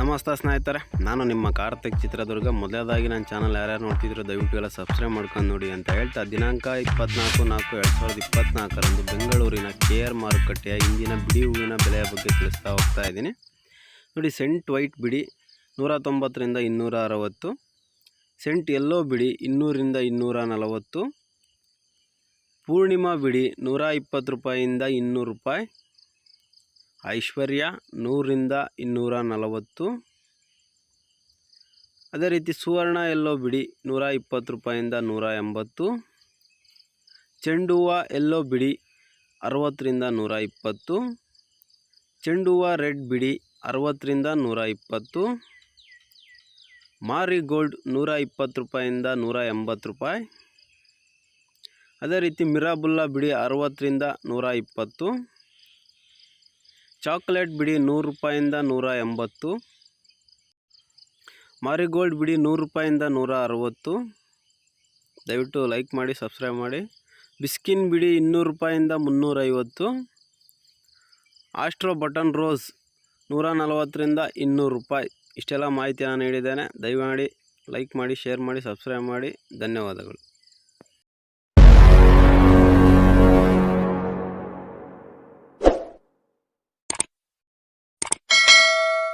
ನಮಸ್ತೆ ಸ್ನೇಹಿತರೆ, ನಾನು ನಿಮ್ಮ ಕಾರ್ತಿಕ್ ಚಿತ್ರದುರ್ಗ. ಮೊದಲದಾಗಿ ನನ್ನ ಚಾನಲ್ ಯಾರ್ಯಾರು ನೋಡ್ತಿದ್ರು, ದಯವಿಟ್ಟು ಎಲ್ಲ ಸಬ್ಸ್ಕ್ರೈಬ್ ಮಾಡ್ಕೊಂಡು ನೋಡಿ ಅಂತ ಹೇಳ್ತಾ ದಿನಾಂಕ ಇಪ್ಪತ್ನಾಲ್ಕು ನಾಲ್ಕು ಎರಡು ಸಾವಿರದ ಇಪ್ಪತ್ನಾಲ್ಕರಂದು ಬೆಂಗಳೂರಿನ ಕೆ ಆರ್ ಮಾರುಕಟ್ಟೆಯ ಇಂದಿನ ಬಿಡಿ ಹೂವಿನ ಬೆಲೆಯ ಬಗ್ಗೆ ತಿಳಿಸ್ತಾ ಹೋಗ್ತಾ ಇದ್ದೀನಿ. ನೋಡಿ, ಸೆಂಟ್ ವೈಟ್ ಬಿಡಿ ನೂರ ತೊಂಬತ್ತರಿಂದ ಇನ್ನೂರ ಅರವತ್ತು, ಸೆಂಟ್ ಎಲ್ಲೋ ಬಿಡಿ ಇನ್ನೂರಿಂದ ಇನ್ನೂರ ನಲವತ್ತು, ಪೂರ್ಣಿಮಾ ಬಿಡಿ ನೂರ ಇಪ್ಪತ್ತು ರೂಪಾಯಿಂದ ಇನ್ನೂರು ರೂಪಾಯಿ ಐಶ್ವರ್ಯ ನೂರಿಂದ ಇನ್ನೂರ ನಲವತ್ತು. ಅದೇ ರೀತಿ ಸುವರ್ಣ ಎಲ್ಲೋ ಬಿಡಿ ನೂರ ಇಪ್ಪತ್ತು ರೂಪಾಯಿಂದ ನೂರ ಎಂಬತ್ತು. ಚೆಂಡು ಹೂವು ಎಲ್ಲೋ ಬಿಡಿ ಅರವತ್ತರಿಂದ ನೂರ ಇಪ್ಪತ್ತು. ಚೆಂಡು ಹೂವು ರೆಡ್ ಬಿಡಿ ಅರವತ್ತರಿಂದ ನೂರ ಇಪ್ಪತ್ತು. ಮಾರಿ ಗೋಲ್ಡ್ ನೂರ ಇಪ್ಪತ್ತು ರೂಪಾಯಿಂದ ನೂರ ಎಂಬತ್ತು ರೂಪಾಯಿ. ಅದೇ ರೀತಿ ಮಿರಾಬುಲ್ಲಾ ಬಿಡಿ ಅರವತ್ತರಿಂದ ನೂರ ಇಪ್ಪತ್ತು. ಚಾಕ್ಲೇಟ್ ಬಿಡಿ ನೂರು ರೂಪಾಯಿಂದ ನೂರ ಎಂಬತ್ತು. ಮಾರಿಗೋಲ್ಡ್ ಬಿಡಿ ನೂರು ರೂಪಾಯಿಂದ ನೂರ ಅರವತ್ತು. ದಯವಿಟ್ಟು ಲೈಕ್ ಮಾಡಿ, ಸಬ್ಸ್ಕ್ರೈಬ್ ಮಾಡಿ. ಬಿಸ್ಕಿನ್ ಬಿಡಿ ಇನ್ನೂರು ರೂಪಾಯಿಂದ ಮುನ್ನೂರೈವತ್ತು ಆಸ್ಟ್ರೋ ಬಟನ್ ರೋಸ್ ನೂರ ನಲವತ್ತರಿಂದ ಇನ್ನೂರು ರೂಪಾಯಿ. ಇಷ್ಟೆಲ್ಲ ಮಾಹಿತಿಯನ್ನು ನೀಡಿದ್ದೇನೆ. ದಯಮಾಡಿ ಲೈಕ್ ಮಾಡಿ, ಶೇರ್ ಮಾಡಿ, ಸಬ್ಸ್ಕ್ರೈಬ್ ಮಾಡಿ. ಧನ್ಯವಾದಗಳು.